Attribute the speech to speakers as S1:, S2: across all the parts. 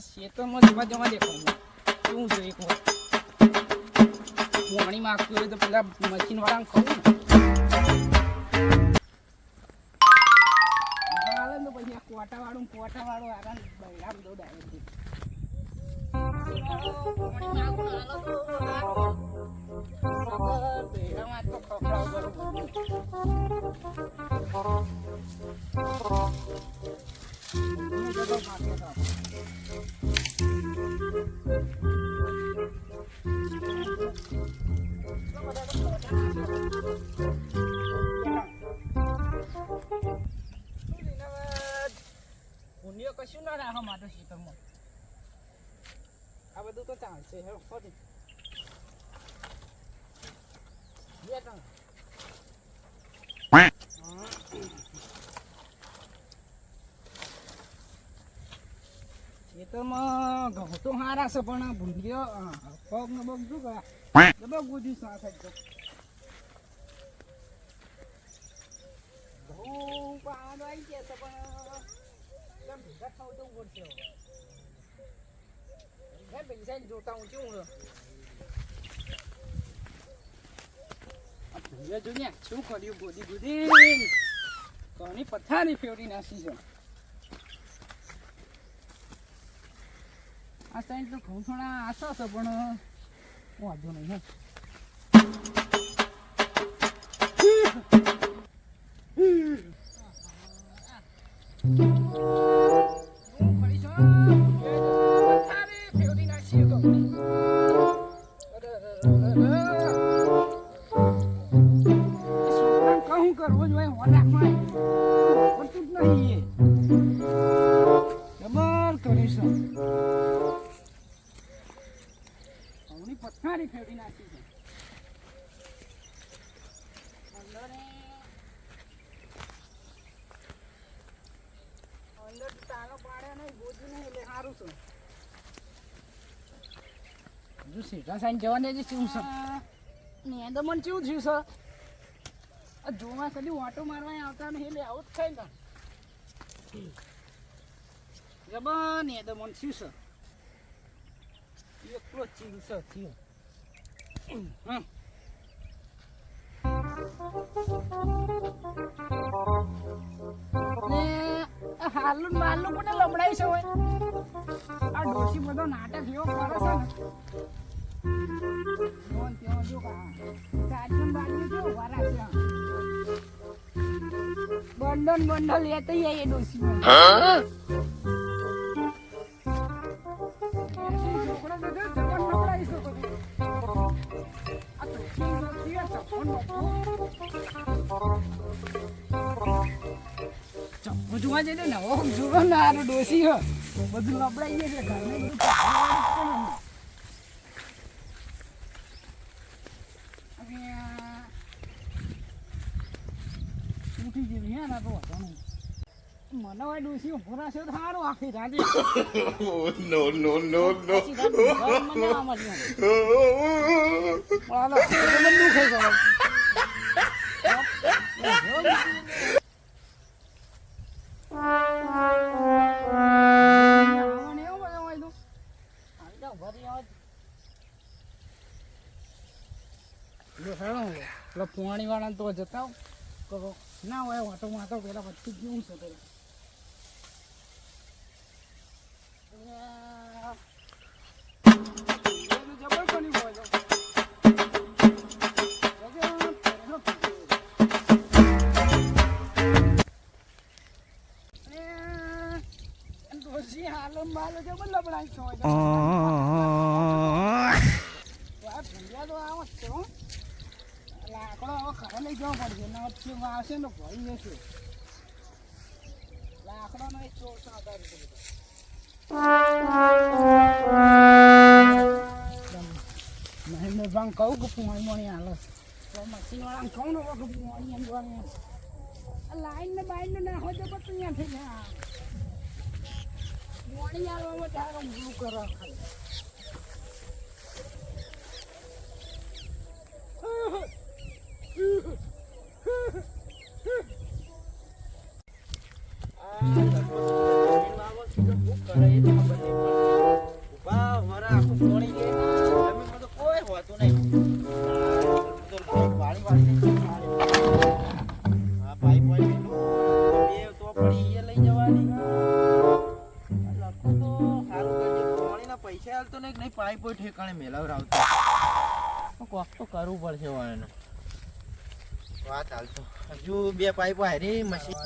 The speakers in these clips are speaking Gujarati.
S1: ખેતરમાં જવા જવા દેખાય શું છે એક વાર પાણી માગતું હોય તો પેલા મશીન વાળાને કહું ને હાલે ને પછી આ કોટા વાળું કોટા વાળું આરામ બૈરામ દો ડાયરેક્ટ પુણ્ય કશું ના રાખો માટે શીતળમાં આ બધું તો ચાલશે ત્રણ. ખેતરમાં ઘઉં તો સારા છે પણ આ પગ ને પગ શું ગયા જબર ગુજી સાથે ઘઉં પાવાનું આવી ગયા છે પણ ભેગા થાવ તો પડશે હવે પૈસા જોતા હું કેવું જોઈએ જોઈએ શું કર્યું ગોદી ગોદી? ઘણી પથારી ફેવરી નાખી છે? આ સાઈડ તો ઘઉંસણા આશા છે, પણ વાંધો નહીં, હે કરવું છું. પથારી ફેવરી નાખી પથારી ફેરવી નાખી છે અંદર તાલો પાડે નહીં ગોજી નહીં એટલે સારું છે. હજુ સીધા સાઈન જવા દેજે શું છે? ને તો મને કેવું થયું છે? આ જોવા કદી ઓટો મારવા આવતા નહીં એટલે આવું જ થાય ને. જબર ને તો મને શું છે. એકલો જ ચીલ છે થયો. હાલું હોય આ ડોશી બધો નાટક એવો કરે છે બંડલ બંડલ લેતી આવીએ ડોશી. જોવા જઈને નવો જોવો ને હારો ડોસી હો. બધું લબડાઈ જાય છે ઘરને બધું પકડવાનું જ છે ને. હવે આ ઉઠી જેવી હે ના તો વાંધો નહીં. મને હોય ડોસી રહેશે તો આખી રાતે. ઊંઘવા મને ના મળ્યું. પણ છે. હોય તો. જતા ના હોય વાટો માતો પેલા વચ્ચે કેવું છે. પેલા લાકડો હવે ઘરે લઈ જવો પડશે ના વચ્ચે આવશે ને ભરી જશે લાકડો નો એક ચોર છે આધાર ઉપર બધો. મહેન્દ્ર ભાંગ કહું કે પુવાણી મોણી હાલો તો મશીન વાળાને કહું ને કે પુવાણી એમ જોવાની એમ. આ લાઈન ને બાઈન ને ના હોય તો પછી અહીંયા થઈ જાય મોણી હાલવામાં
S2: પાઇપ ઠેકાણે મેલાવરાવતો કોક તો કરવું પડશે વાળાને વાત હાલતો હજુ બે પાઇપ હારી, મશીન.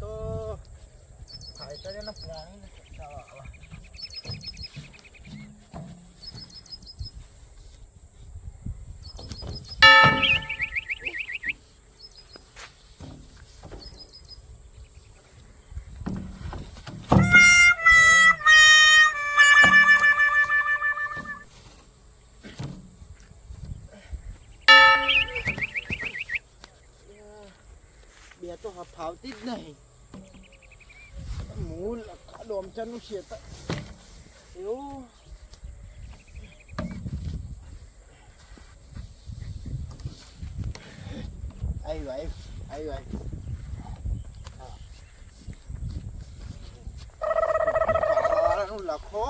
S2: તો બે તો હ- ફાવતી જ નહીં મૂળ ડોમચરનું શેતર એવું? આવ્યું આવ્યું આવ્યું આવ્યું લખો?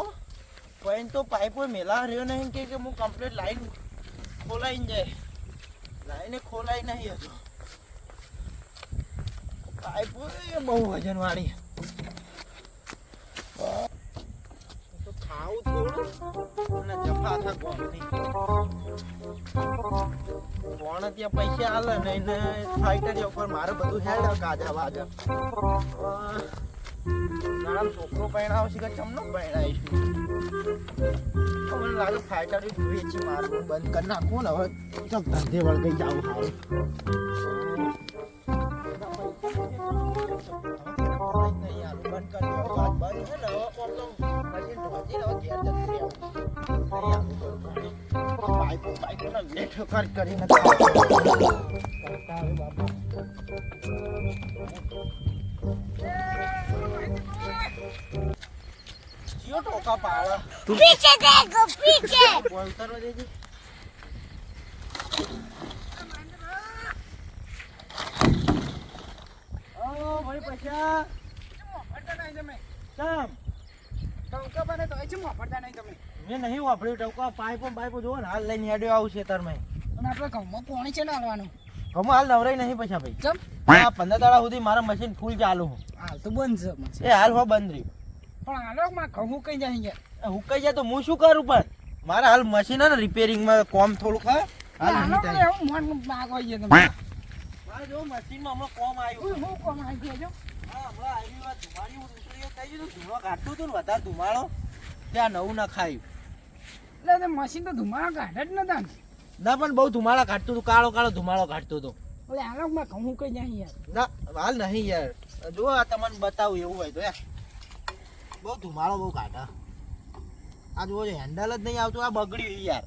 S2: પણ તો પાઇપો મેલા રહ્યો નહીં કે કે હું કમ્પ્લીટ લાઈન ખોલાઈને જાય. લાઈને ખોલાઈ નહીં હતો પાઇપો બહુ વજન વાળી થોડું? અને જફા થા કોમની કોણ ત્યાં પૈસા આલે ને એને ફાઈટર ઉપર મારે બધું હેડ કાજા બાજા નામ છોકરો પહેણાવશે કે ચમનો પહેણાવીશું મને લાગે ફાઈટર વેચી મારવું બંધ કરી નાખવું ને હવે. ચમ ધંધે જાવ બેઠો કર કરી કયો ટોકા પાળા
S3: પીછે દેખો પીછે.
S2: બોલ કરવા દેજે ઓ ભાઈ પૈસા. ચમ
S1: ટોકા બને તો એ ચમ વાપરતા નહીં તમે
S2: મેં નહીં વાપર્યું ટકો પાઇપો પાઇપો જોવો ને હાલ લઈને હેડ્યો આવું છે તાર મેં
S1: અને આપણે ઘઉંમાં પોણી છે ને હાલવાનું
S2: હમ હાલ નવરાય નહીં પૈસા ભાઈ
S1: ચમ.
S2: આ પંદર દાડા સુધી મારા મશીન ફૂલ ચાલુ હું
S1: હાલ તો બંધ છે મશીન.
S2: એ હાલ હો બંધ રહ્યું.
S1: પણ હાલો માં ઘઉં કઈ જાય અહીંયા
S2: હું હુકાઈ જાય તો હું શું કરું પણ? મારા હાલ મશીન હે ને રિપેરિંગમાં કોમ થોડું હા. હાલ
S1: હું મન માગ હોય છે તમે.
S2: મારે જો મશીનમાં હમણાં કોમ આવ્યું.
S1: હું કોમ આવી ગયો
S2: હા, હમણાં આવી વાત ધુમાડી ઉતરી કહી દીધું? ધુમાડો કાઢતું હતું ને વધારે ધુમાડો. ત્યાં નવું ના ખાયું
S1: એટલે મશીન તો ધુમાડા કાઢે જ નતા ને
S2: પણ બહુ ધુમાડા કાઢતું હતું કાળો કાળો ધુમાડો કાઢતું હતું
S1: એટલે હાલો માં હું કઈ નહીં યાર.
S2: ના હાલ નહીં યાર. જો આ તમને બતાવું એવું હોય તો યાર બહુ ધુમાડો બહુ કાઢે. આ જુઓ હેન્ડલ જ નહીં આવતું આ બગડ્યું છે યાર.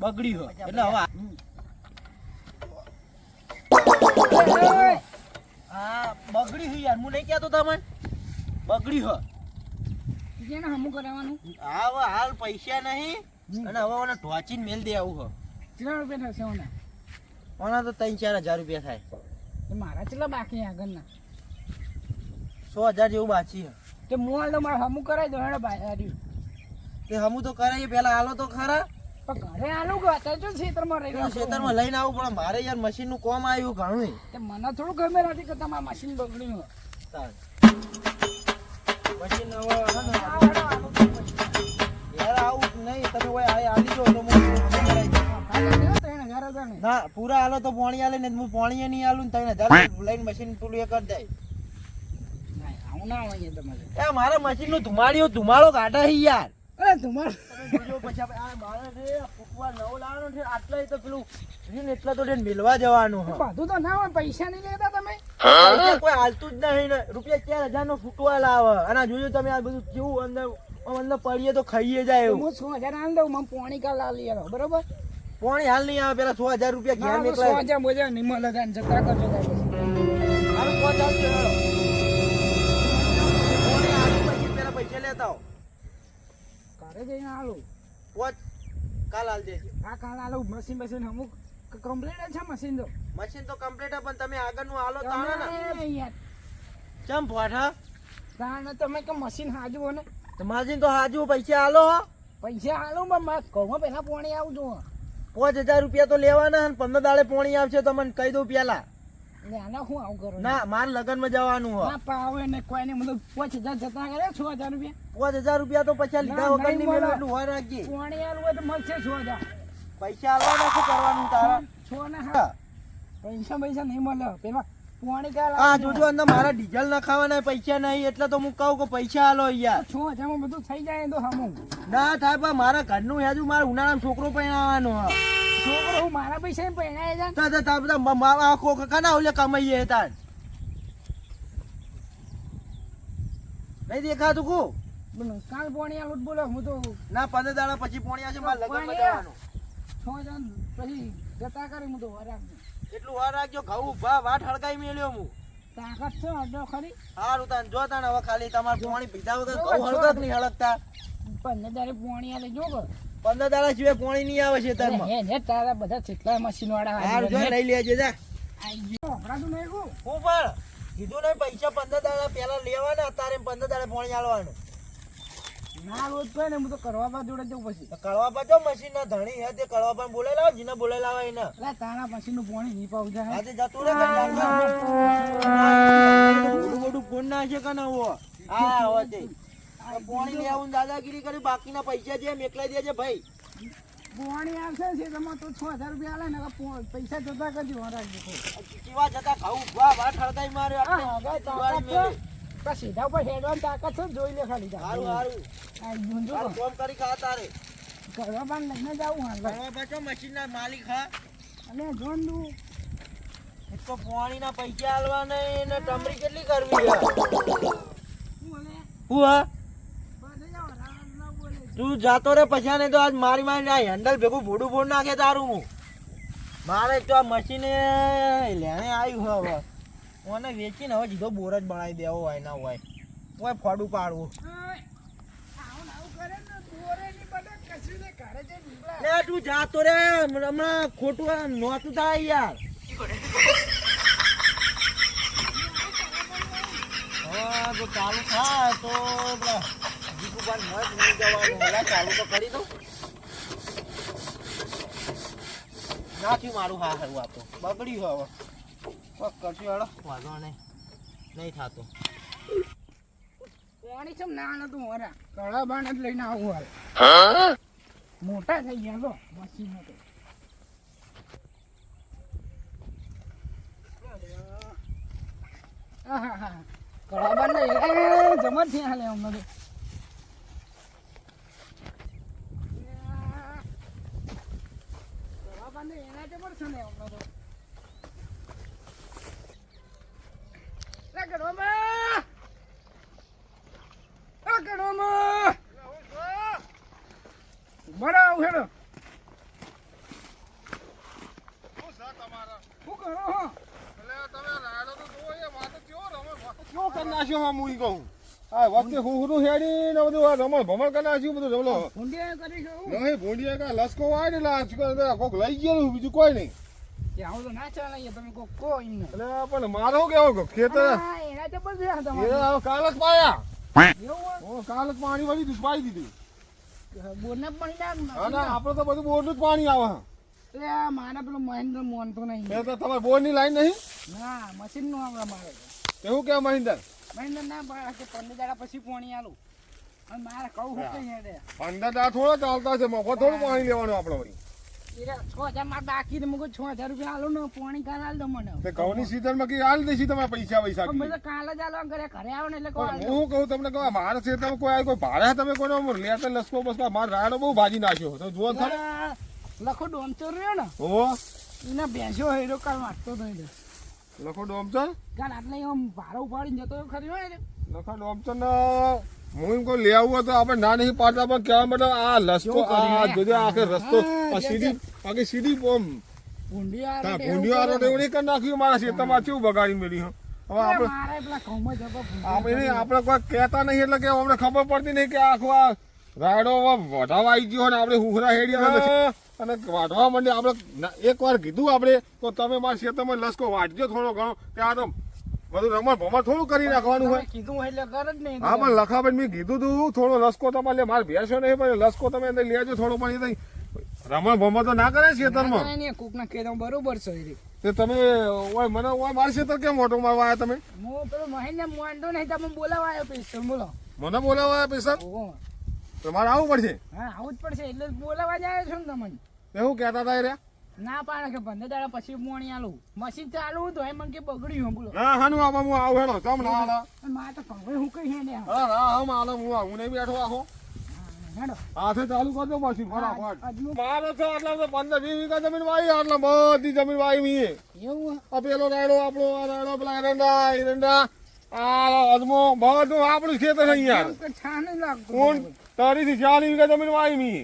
S2: બગડી હોય. એટલે હવે હા બગડી હોય યાર. હું નહીં કહેતો તમને. બગડ્યું હે
S1: ને હમું કરાવવાનું?
S2: હવે હાલ પૈસા નહીં. અને હવે ઓને ઢોચીને મેલ દે આવું હો.
S1: કેટલા રૂપિયા થશે ઓના?
S2: ઓના તો ત્રણ ચાર હજાર રૂપિયા થાય.
S1: એ મારા કેટલા બાકી આગળના?
S2: સો હજાર જેવું બાકી હે
S1: તે હાલ તો મારે હમું કરાવી દો હેડો હાર્યું
S2: તે હમું તો કરાવીએ પેલા હાલો તો ખરા.
S1: પણ ઘરે આલું અત્યારે જો ખેતરમાં રહી
S2: પેલા ખેતરમાં લઈને આવું પણ મારે યાર મશીનનું કોમ આવ્યું ઘણું
S1: મને થોડું ગમે નથી કે તમારા મશીન બગડ્યું.
S2: મશીન હવે. યાર આવું નહીં. તમે કોઈ આ આલી તો
S1: ને.
S2: પૂરા હાલો તો પોણી હાલે ને હું પોણી નહીં હાલું ને ત્રણ હજાર લઈને મશીન પૂરું એ કરી દે.
S1: ના, હોય તમારે.
S2: એ મારા મશીનનું ધુમાડીઓ ધુમાડો કાઢે છે યાર.
S1: અરે તમારે
S2: પછી આ મારે નવો લાવવાનો છે આટલા તો પેલું એટલા તો મેળવા મિલવા જવાનું
S1: બધું તો ના હોય પૈસા નહીં લેતા તમે.
S2: કોઈ હાલતું જ નહીં ને. રૂપિયા ચાર હજાર નો ફૂટવા લાવે અને આ જોજો તમે આ બધું કેવું અંદર અંદર પડીએ તો ખાઈએ જાય એવું.
S1: હું છ હજાર આલ દઉં મને પોણી કાલ લાવી આલો બરોબર?
S2: પોણી હાલ નહીં આવે પેલા છ હજાર રૂપિયા ઘેર
S1: નીકળે સો હજાર બોજા નહીં મળે તાન જતા કરજો
S2: હાલી પેલા પૈસા લેતા આવો.
S1: ઘરે જઈને આલું.
S2: પોચ કાલ હાલ દેજો
S1: આ કાલ આલું મશીન મશીન અમુક કમ્પ્લીટ છે મશીન તો.
S2: મશીન તો કમ્પ્લીટ પણ તમે આગળનું હાલો તાણે ને. ચમ ફોઠા
S1: તાણ તમે કે મશીન હાજુ હો ને?
S2: તો મશીન તો હાજુ પૈસા હાલો
S1: પૈસા હાલો માં માર ઘઉંમાં પહેલા પોણી આવજો.
S2: પાંચ હજાર રૂપિયા તો લેવાના અને પંદર દાડે પોણી આવશે તમને કહી દઉં પેલા.
S1: આના હું આવું કરું?
S2: ના મારે લગ્નમાં જવાનું હોય
S1: ના પાવે ને કોઈને મતલબ પાંચ હજાર જતા કરે છ હજાર રૂપિયા.
S2: પાંચ હજાર રૂપિયા તો પછી લીધા વગરની
S1: નહીં મળે.
S2: મેળવે એટલું હોય રાખજે.
S1: પોણી આલું હોય તો મળશે છ હજાર.
S2: પૈસા આલવા નથી કરવાનું તારા?
S1: છો ને હા. પૈસા પૈસા નહીં મળે. પેલા પોણી કાલ
S2: હા જોજો અંદર મારા ડીઝલ ના ખાવાના પૈસા નહીં એટલે તો હું કહું કે પૈસા આલો યાર.
S1: છો હજારમાં બધું થઈ જાય તો હમું.
S2: ના થાય પણ મારા ઘરનું હેજુ મારા ઉનાળામાં છોકરો પહેણાવાનો હા
S1: છોકરો હું મારા પૈસા પહેણાય જાય
S2: તો તો તા બધા મ- મ- આખો કના ઓલે કમાઈએ તાર? નહીં દેખાતું કુ?
S1: કાલ પોણિયા લૂટ બોલો હું તો
S2: ના પંદર દાડા પછી પોણિયા છે મારા લગ્નમાં જવાનું.
S1: છ હજાર પછી જતા કરી હું તો વરાગ
S2: એટલું વાર રાખજો ઘઉં ભા વાટ હળગાઈ મેલ્યો હું
S1: તાકાત છે અડો ખરી.
S2: હારું તાન જો તાન હવે ખાલી તમારે પોણી પીધા વગર ઘઉં હળગત નહીં હળગતા.
S1: પંદર તારે પોણી આલે જો
S2: પંદર દાડા સિવાય પોણી નહીં આવે છે તારમાં.
S1: હે ને તારા બધા કેટલા મશીન વાળા
S2: જો લઈ લેજે જા. કીધું ને પૈસા પંદર દાડા પેલા લેવાના અત્યારે પંદર દાડા પોણી આલવાનું.
S1: ના રોજ કહે ને હું તો કડવાબા જોડે જઉં પછી.
S2: કડવાબા જો મશીન ના ધણી હે તે કડવાબા પણ બોલે લાવ જીને બોલે લાવ એને.
S1: એટલે તારા મશીનનું પાણી નહીં પાવ જાય.
S2: આજે જતું રે મોટું મોટું ફોન ના છે કે ના હો? હા હવે તે. આ પોણી લઈ આવું દાદાગીરી કરી બાકીના પૈસા જે મેકલાઈ દેજે ભાઈ.
S1: પોણી આવશે છે તમે તો છ હજાર રૂપિયા આલે ને પૈસા જતા કરજો રાખજો.
S2: કેવા જતા ખાવું વાહ વાહ માર્યો.
S1: હા,
S2: આપણે
S1: સીધા ઉપર હેડવાની તાકાત છે જોઈ લે ખાલી સારું
S2: હારું હારું.
S1: આ ગુંજો
S2: ફોન કરી ખા તારે.
S1: બાર લઈને જાવું
S2: પાછો મશીન માલિક હા
S1: અને જોન
S2: એક તો પોણી પૈસા આલવા નહીં ને ટમરી કેટલી કરવી છે?
S1: હું
S2: હા તું જાતો રે પછી ને તો આજ મારી મારી આ હેન્ડલ ભેગું ભોડું ફોડ નાખે તારું હું. મારે તો આ મશીને લેણે આવ્યું હવે. મને વેચીને હવે જીધો બોર જ બનાવી દેવો હોય ના હોય. કોઈ ફોડું પાડવું. લે તું જાતો રે હમણાં ખોટું નોતું થાય યાર. હા તો ચાલુ થાય તો જીગુભાઈ જવાનું. ચાલુ તો કરી દઉં. ના મારું હા હારું આ તો. બગડ્યું હવે. કરશું હેડો. વાંધો નહીં. નહીં થતું.
S1: પોણી ચમ ના નતું કળા બાણ જ લઈને આવું હાલ. મોટા થઈ ગયા તો મશીન તો. કળા બાણ ને એ જમરથી હાલે અમને તો કળા બાણ એના જબર છે ને અમને તો ગણવામાં! આ ગણવામાં! બરાબર આવું હેડો શું કરો હો?
S4: કેવો કરી નાખ્યો હા હું કહું આ વખતે હું હું હેડી ને બધું આ રમણ ભમણ કરી નાખ્યું બધું રમલો. નહીં ભૂંડિયા કા લસકો વાય ને લા કોક લઈ ગયેલું બીજું કોઈ નહીં
S1: આવું
S4: પણ મારે શું કેવું ખેતર
S1: તમારે.
S4: હવે પાયા.
S1: એવું હોય?
S4: ઓ કાલ જ પાણી વળી દીધું. પાઈ દીધી
S1: બોરને પણ ના
S4: આપણે તો. બધું બોરનું જ પાણી આવે.
S1: મારે પેલું મહેન્દ્ર મોહનતો નહીં.
S4: એ તો તમારે બોરની લાઈન નહીં?
S1: ના મશીનનું આવે મારે.
S4: એવું કે મહિન્દર?
S1: મહેન્દ્ર ના કે પંદર દાડા પછી પાણી આલું. અને મારે કહું હું કઈ
S4: અંદર દા થોડા ચાલતા છે મફત થોડું પાણી લેવાનું આપણે વળી.
S1: બાકી ને મુકું છ હજાર રૂપિયા આલું ને પોણી કાલ આલ દો મને.
S4: તે ઘઉંની સીઝનમાં કઈ હાલ દેશી તમારે પૈસા પૈસા
S1: મેં કાલ જ આલવા ઘરે ઘરે આવે ને એટલે
S4: હું કહું તમને કહું મારા ખેતરમાં કોઈ કોઈ ભાડે તમે આમ લેતા લસકો બસકો મારા રાડો બહુ ભાજી નાખ્યો. તો જુઓ ખરે
S1: લખો ડોમચો રહ્યો ને.
S4: ઓ
S1: એના બેસ્યો હેરો કાલ વાંચતો તો એટલે
S4: લખો ડોમચર.
S1: કાલ આટલે આમ ભારો ઉપાડીને જતો ખરી હોય ને.
S4: લખો ડોમચર ને. હું કોઈ લે આવું તો આપણે ના નહીં પાડતા પણ કહેવા માટે આ લસકો
S1: કેવું
S4: આ જોજો આખે રસ્તો. આ સીધી બાકી સીધી બોમ.
S1: ભૂંડી આ
S4: તા
S1: રીતે
S4: ભૂંડીઓ આ રોડ એવું નહીં કરી નાખ્યું મારા ખેતરમાં કેવું બગાડી હવે આપણે આપણે આપણે કોઈ કહેતા નહીં એટલે કે અમને ખબર પડતી નહીં કે આખો આ રાયડો વઢાવા આવી ગયો ને આપણે હુખરા હેડી અને વાઢવા માંડે આપણે એકવાર એક વાર કીધું આપણે તો તમે મારા ખેતરમાં લસકો વાટજો થોડો ઘણો કે આ તો બધું રમણ ભમણ થોડું કરી નાખવાનું હોય.
S1: કીધું એટલે કર જ નહીં
S4: હા પણ લખાબેન મેં કીધું તું થોડો લસકો તમારે માર મારે નહીં પણ લસકો તમે અંદર લેજો થોડો પણ એ રમણ ભમણ તો ના કરે ખેતરમાં
S1: કોક ના બરોબર છે
S4: તે તમે ઓય મને ઓય મારે તો કેમ મોટો મારવા તમે?
S1: હું પેલો મહેન્દ્ર મોંડો નહીં તમે બોલાવા આવ્યો બોલો.
S4: મને બોલાવા આવ્યા પૈસા તમારે આવવું પડશે.
S1: હા આવવું જ પડશે એટલે બોલાવા જ આવ્યો છો ને તમને
S4: એવું કહેતા હતા એ રહ્યા?
S1: ના પાડે કે બંને દાડા પછી મોણી આલું. મશીન ચાલુ તો એ મને કે બગડ્યું બોલો.
S4: ના હાનું આવા હું આવું હેડો તમ ના
S1: આલા મારે તો હવે હું કઈ હે ને
S4: હા હા હા માલો હું આવું નહીં બેઠો
S1: આહો
S4: હાથે ચાલુ કરજો મશીન ફટાફટ. મારો તો આટલા તો પંદર વીસ વીઘા જમીન વાવી આટલા બધી જમીન વાવી મીએ
S1: એવું
S4: આ પેલો રાયડો આપણો આ રાયડો પેલા એરંડા એરંડા આ અજમો બધું આપણું ખેતર છે યાર કોણ તારી થી વીઘા જમીન વાવી મીએ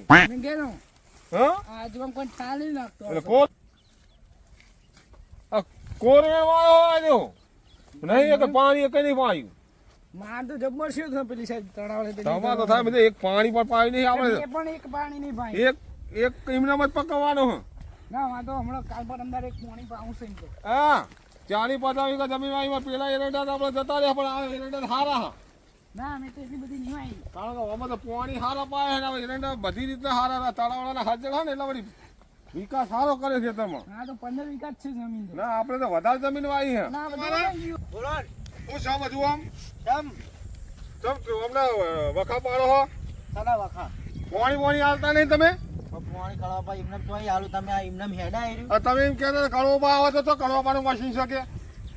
S1: આજમાં કોઈ નહીં
S4: પાણી એક નહીં પાયું.
S1: માર તો જબ્બર છે તો પેલી સાઈડ તળાવ છે
S4: તો થાય બધે એક પાણી પણ નહીં
S1: એ
S4: આપણે
S1: પણ એક પાણી નહીં ભાઈ
S4: એક એક ઇમનામાં જ પકવવાનો હ.
S1: ના વાંધો હમણાં કાલ પર અંદર એક પાણી પાઉં છે
S4: હા ચાલી પચાવી જમીન આવી પેલા એરંડા આપણે જતા રહ્યા પણ આ એરંડા હારા હા.
S1: ના અમે તો એટલી બધી નહીં આવી
S4: કારણ કે આમાં તો પાણી હારા પાય ને બધી રીતના હારા રહ્યા તળાવવાળાના હાજર ને એટલે વિકાસ સારો કરે છે તેમાં.
S1: હા તો પંદર જ છે જમીન
S4: ના આપણે તો વધારે જમીન વાવી છે.
S1: ના બધું
S2: બોલો
S4: હું શા બધું આમ?
S2: કેમ?
S4: ચમ તું હમણાં અ, વખા પાડો હો.
S2: સલા વખા?
S4: પાણી પાણી હાલતા નહીં તમે?
S2: પાણી કળવા એમને તો હાલું તમે આ એમને હેડા આવ્યું
S4: તમે એમ કહેતા કડવો બા આવે તો તો કડવા પાનું મશીન શકે.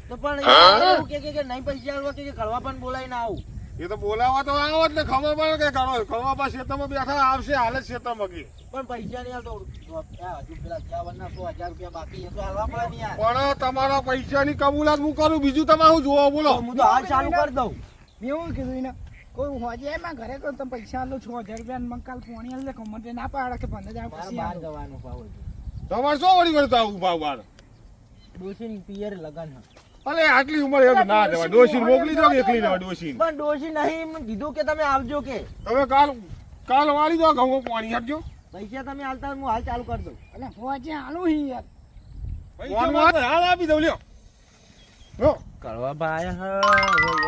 S2: તો પણ એવું કે કે કે નહીં પૈસા કે કળવા પણ બોલાવીને આવું.
S4: એ તો બોલાવા તો આવો જ ને ખબર પડે કે કરો. ખબર બા ખેતરમાં બેઠા આવશે હાલે ખેતરમાં કી.
S2: પણ પૈસા નહીં હાલતો હજુ પેલા સો હજાર રૂપિયા બાકી એ તો હાલવા પડે ને યાર.
S4: પણ તમારા પૈસાની કબૂલાત હું કરું? બીજું તમે હું જોવો બોલો.
S2: હું તો હાલ ચાલુ કરી દઉં.
S1: મેં એવું કીધું એને કોઈ હોજે એમાં ઘરે કહું તમે પૈસા આલો છો હજાર રૂપિયા ને મને કાલ પાણી આલે કમર ના પાડે કે પંદર હજાર પછી.
S2: જવાનું પાવ
S4: તમારે શું વળી કરતા આવું ભાવ બાર?
S2: ડોશીની પિયર લગન. હે.
S4: અલે આટલી ઉંમર એ ના દેવા ડોશી મોકલી દો એકલી જવા ડોશી
S2: પણ ડોશી નહીં કીધું કે તમે આવજો કે.
S4: તમે કાલ કાલ વાળી દો ઘઉં પાણી આપજો.
S2: પૈસા તમે હાલતા હું હાલ ચાલુ કરી દઉં.
S1: અને હોજે હાલું હી યાર.
S4: પૈસા હાલ આપી દઉં લ્યો. લો
S2: ભાઈ ભાયા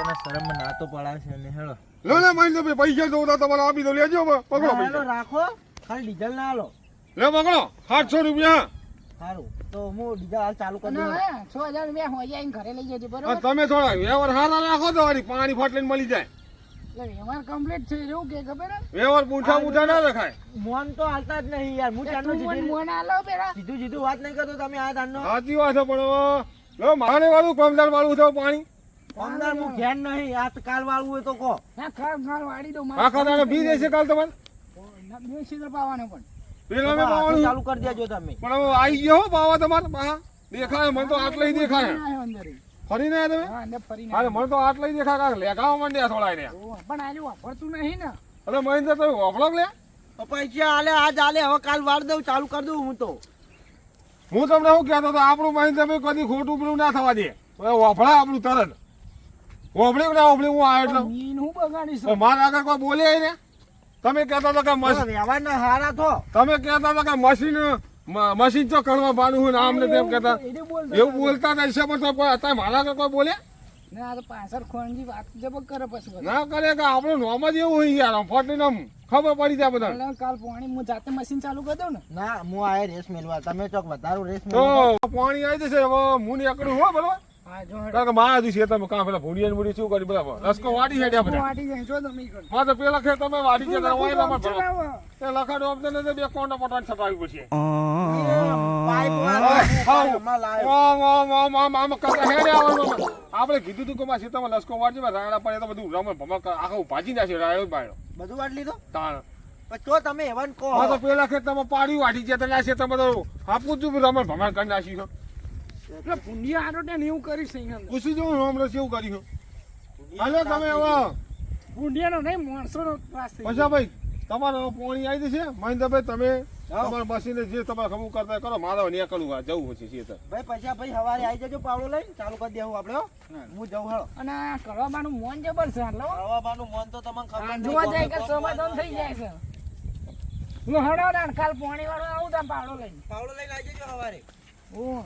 S2: એના શરમ ના તો પડાશે ને હેળો.
S4: લો લે મહિને તમે પૈસા દો તો તમારે આપી દઉં. લેજો. પકડો પૈસા.
S2: રાખો. ખાલી ડીઝલ ના હાલો.
S4: લે પકડો. સાતસો રૂપિયા.
S2: સારું. તો હું બીજા હાલ ચાલુ કરી દઉં
S1: છ હજાર રૂપિયા હોજે આવીને ઘરે લઈ જજો બરોબર?
S4: તમે થોડા વ્યવહાર હારા રાખો તો વળી પાણી ફાટલીને મળી જાય.
S1: વ્યવહાર કમ્પ્લીટ છે એવું કે ખબર હે?
S4: વ્યવહાર પૂંઠા પૂંઠા ના રખાય.
S2: મોન તો હાલતા જ નહીં યાર હું ચાલુ
S1: તું મોન આલો પેલા.
S2: સીધું સીધું વાત નહીં કરતો તમે આ તારનો
S4: સાચી વાત છે પણ લો મારે વાળું કમદાર વાળું છે પાણી.
S2: અમદાર હું ઘેર નહીં આ તો કાલ વાળવું હોય તો કહો.
S1: ના ખાલ ખાલ વાળી દો
S4: આખા દાડો બી દેશે કાલ તમારે?
S1: બે સીધો પાવાનો પણ.
S2: ચાલુ કરી દેજો તમે.
S4: પણ હવે આવી ગયો હો પાવા તમારે. દેખાય મને તો આટલે દેખાય.
S1: અંદર.
S4: ફરીને આવ્યા તમે?
S1: હા અંદર ફરીને
S4: અરે મને તો આટલે દેખાય કાંઈક લેખાવા માંડ્યા થોડા
S1: ને પણ આજે વાપરતું નહીં ને.
S4: અરે મહિન્દ્ર તમે ઓફળો લે?
S2: તો પૈસા આલે આજ આલે. હવે કાલ વાર દઉં ચાલુ કરી દઉં હું તો.
S4: હું તમને શું કહેતો હતો? આપણું મહેન્દ્ર તમે કદી ખોટું પેલું ના થવા દે. હવે ઓફળા આપણું તરત. ઓફળી ના ઓફળી હું આવ્યો એટલે.
S1: મીન હું બગાડીશ.
S4: મારા આગળ કોઈ બોલે ને તમે કહેતા હતા કે મશીન
S2: વ્યવહારના હારા તો
S4: તમે કહેતા હતા કે મશીન મશીન તો કરવા પાડું હું ને આમ ને તેમ કહેતા એવું બોલતા હતા. હિસાબ તો અત્યારે મારા કે કોઈ બોલે?
S1: ના આ તો પાછળ ખોણજી વાત જબક કરે પછી
S4: ના કરે કે આપણું નોમ જ એવું હોય યાર ફટીને આમ ખબર પડી જાય બધા
S1: કાલ પાણી હું જાતે મશીન ચાલુ કરી દઉં ને.
S2: ના હું આ રેસ મેળવા તમે ચોક વધારો રેસ
S4: તો પાણી આવી જશે હવે હું નીકળું હો બરોબર. કારણ કે મારા દિવસે તમે કાં પેલા ભૂડિયા મૂડી શું કરી રસકો વાડી બધા
S1: છો તમે.
S4: માં તો પેલા તમે વાડી
S1: તો.
S4: તે લખાડો અમને ને બે કોંડા પટાણ. આપણે કીધું તું કે મારા ખેતરમાં લસકો મારા રાયડા પડે તો બધું રમણ ભમક આખું ભાજી નાખે રાયડો બાયડો.
S2: બધું વાટ લીધો
S4: તાણ.
S2: તો તમે એવન કહો
S4: તો પેલા ખેતરમાં પાડ્યું વાટી જતા ના ખેતરમાં તો આપું જ છું રમણ ભમણ કરી નાખ્યું છે.
S1: એટલે ભૂંડિયા હારો ને એવું કરીશ અહીંયા.
S4: પૂછી જોઉં રામ રસ એવું કર્યું હાલો તમે હવે
S1: ભૂંડિયાનો નહીં માણસોનો ત્રાસ થઈ
S4: પૈસા ભાઈ તમારે હવે પોણી આવી જશે? મહેન્દ્રભાઈ તમે તમારા મશીને જે તમારે ખબર કરતા કરો. મારા નીકળવું આ જવું છે
S2: ભાઈ પૈસા ભાઈ સવારે આવી જજો પાવડો લઈને ચાલુ કરી દેવું આપણે હું. જઉં હળો
S1: અને કરવાનું મોન જબર છે હાલો.
S2: હવાબાનું મન તો તમને ખબર
S1: જોવા જાય કે સમાધાન થઈ જાય છે. હું હળો ને કાલ પોણી વાળો આવું તા પાવડો લઈને.
S2: પાવડો લઈને આવી જજો સવારે.
S1: હું.